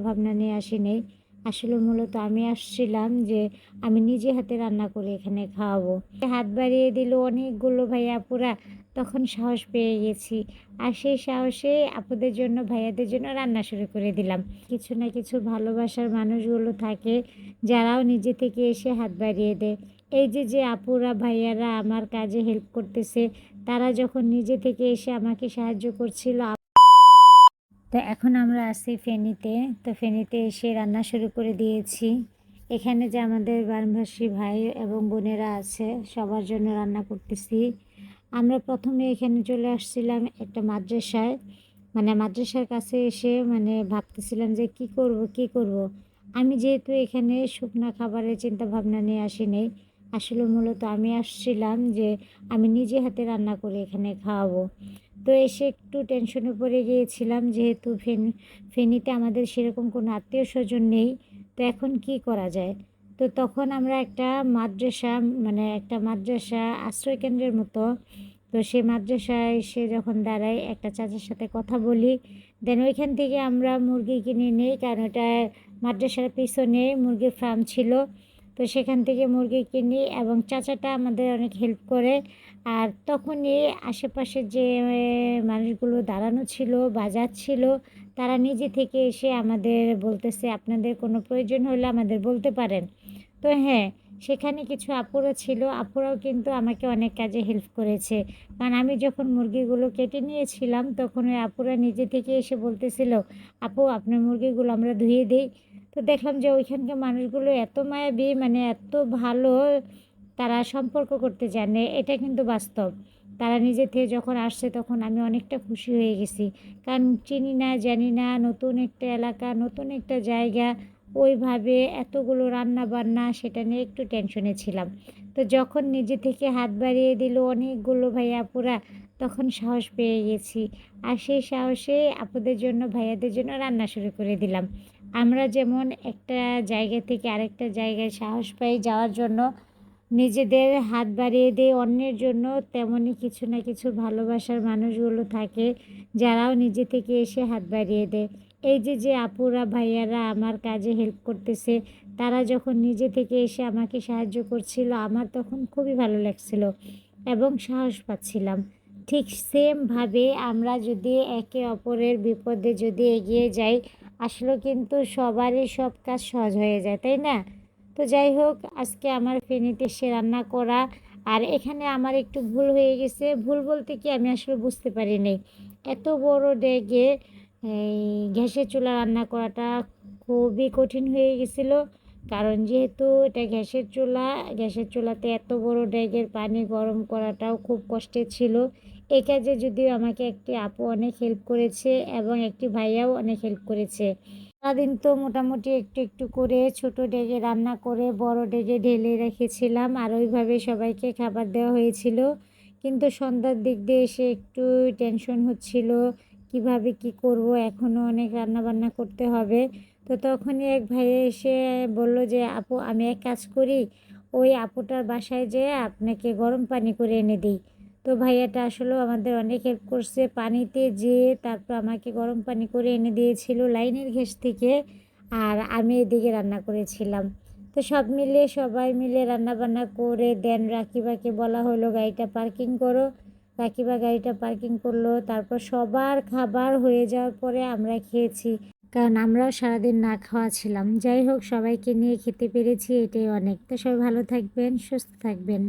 ভাবনা নিয়ে আসি নেই আসলে মূলত আমি আসছিলাম যে আমি নিজে হাতে রান্না করে এখানে খাওয়াবো। হাত বাড়িয়ে দিল অনেকগুলো ভাইয়া আপুরা, তখন সাহস পেয়ে গেছি। আর সেই সাহসে আপুদের জন্য, ভাইয়াদের জন্য রান্না শুরু করে দিলাম। কিছু না কিছু ভালোবাসার মানুষগুলো থাকে, যারাও নিজে থেকে এসে হাত বাড়িয়ে দেয়। এই যে যে আপুরা, ভাইয়ারা আমার কাজে হেল্প করতেছে, তারা যখন নিজে থেকে এসে আমাকে সাহায্য করছিল তো এখন আমরা আছি ফেনীতে। তো ফেনীতে এসে রান্না শুরু করে দিয়েছি। এখানে যে আমাদের বানভাসী ভাই এবং বোনেরা আছে, সবার জন্য রান্না করতেছি। আমরা প্রথমে এখানে চলে আসছিলাম একটা মাদ্রাসায়। মানে মাদ্রাসার কাছে এসে মানে ভাবতেছিলাম যে কি করব কি করব। আমি যেহেতু এখানে শুকনো খাবারের চিন্তা ভাবনা নিয়ে আসি নেই আসলে মূলত আমি আসছিলাম যে আমি নিজে হাতে রান্না করে এখানে খাওয়াবো। তো এসে একটু টেনশনে পড়ে গিয়েছিলাম যেহেতু ফেন, ফেনীতে আমাদের সেরকম কোনো আত্মীয় স্বজন নেই, তো এখন কি করা যায়? তো তখন আমরা একটা মাদ্রাসা মানে একটা মাদ্রাসা আশ্রয় কেন্দ্রের মতো, তো সেই মাদ্রাসায় এসে যখন দাঁড়াই, একটা চাচার সাথে কথা বলি দেন ওইখান থেকে আমরা মুরগি কিনে নিই, কারণ ওটা মাদ্রাসার পিছনে মুরগির ফার্ম ছিল তো সেখান থেকে মুরগি কিনি এবং চাচাটা আমাদের অনেক হেল্প করে। আর তখনই আশেপাশে যে মানুষগুলো দাঁড়ানো ছিল, বাজার ছিল, তারা নিজে থেকে এসে আমাদের বলতেছে, আপনাদের কোনো প্রয়োজন হলে আমাদের বলতে পারেন। তো হ্যাঁ সেখানে কিছু আপুরা ছিল, আপুরাও কিন্তু আমাকে অনেক কাজে হেল্প করেছে। কারণ আমি যখন মুরগিগুলো কেটে নিয়েছিলাম, তখন ওই আপুরা নিজে থেকে এসে বলতেছিল, আপু, আপনার মুরগিগুলো আমরা ধুয়ে দিই। তো দেখলাম যে ওইখানকার মানুষগুলো এত মায়াবী মানে এত ভালো, তারা সম্পর্ক করতে জানে। এটা কিন্তু বাস্তব। তারা নিজে থেকে যখন আসছে তখন আমি অনেকটা খুশি হয়ে গেছি। কারণ চিনি না, জানি না, নতুন একটা এলাকা, নতুন একটা জায়গা, ওইভাবে এতগুলো রান্না বান্না সেটা নিয়ে একটু টেনশনে ছিলাম। তো যখন নিজে থেকে হাত বাড়িয়ে দিল অনেকগুলো ভাইয়া আপুরা, তখন সাহস পেয়ে গেছি। আর সেই সাহসে আপুদের জন্য, ভাইয়াদের জন্য রান্না শুরু করে দিলাম। আমরা যেমন একটা জায়গা থেকে আরেকটা জায়গায় সাহস পাই যাওয়ার জন্য, নিজেদের হাত বাড়িয়ে দিয়ে অন্যের জন্য, তেমনই কিছু না কিছু ভালোবাসার মানুষগুলো থাকে যারাও নিজে থেকে এসে হাত বাড়িয়ে দেয়। এই যে যে আপুরা, ভাইয়ারা আমার কাজে হেল্প করতেছে, তারা যখন নিজে থেকে এসে আমাকে সাহায্য করছিল, আমার তখন খুবই ভালো লাগছিল এবং সাহস পাচ্ছিলাম। ঠিক সেমভাবে আমরা যদি একে অপরের বিপদে যদি এগিয়ে যাই আসলে কিন্তু সবারই সব কাজ সহজ হয়ে যায়, তাই না? তো যাই হোক, আজকে আমার ফেনিতে সে রান্না করা, আর এখানে আমার একটু ভুল হয়ে গেছে। ভুল বলতে কি আমি আসলে বুঝতে পারিনি এত বড় ডেগে এই গ্যাসের চুলা রান্না করাটা খুবই কঠিন হয়ে গেছিল, কারণ যেহেতু এটা গ্যাসের চুলা, গ্যাসের চুলাতে এত বড় ডেগের পানি গরম করাটাও খুব কষ্টের ছিল। এই কাজে যদিও আমাকে একটি আপু অনেক হেল্প করেছে এবং একটি ভাইয়াও অনেক হেল্প করেছে। সারাদিন তো মোটামুটি একটু একটু করে ছোট ডেগে রান্না করে, বড় ডেগে ঢেলে রেখেছিলাম আর ওইভাবে সবাইকে খাবার দেওয়া হয়েছিল। কিন্তু সন্ধ্যার দিক দিয়ে এসে একটু টেনশন হচ্ছিল, কীভাবে কি করব এখনও অনেক রান্না বান্না করতে হবে। তো তখনই এক ভাই এসে বলল যে, আপু, আমি এক কাজ করি, ওই আপুটার বাসায় যেয়ে আপনাকে গরম পানি করে এনে দিই। তো ভাইয়াটা আসলেও আমাদের অনেক হেল্প করছে। পানিতে যেয়ে তারপর আমাকে গরম পানি করে এনে দিয়েছিল লাইনের ঘেস থেকে আর আমি এদিকে রান্না করেছিলাম। তো সব মিলে, সবাই মিলে রান্না বান্না করে দেন রাকিবাকে বলা হলো, গাড়িটা পার্কিং করো। রাকিবা গাড়িটা পার্কিং করল। তারপর সবার খাবার হয়ে যাওয়ার পরে আমরা খেয়েছি। কারণ আমরাও সারাদিন না খাওয়া ছিলাম। যাই হোক, সবাইকে নিয়ে খেতে পেরেছি, এটাই অনেক। তো সবাই ভালো থাকবেন, সুস্থ থাকবেন।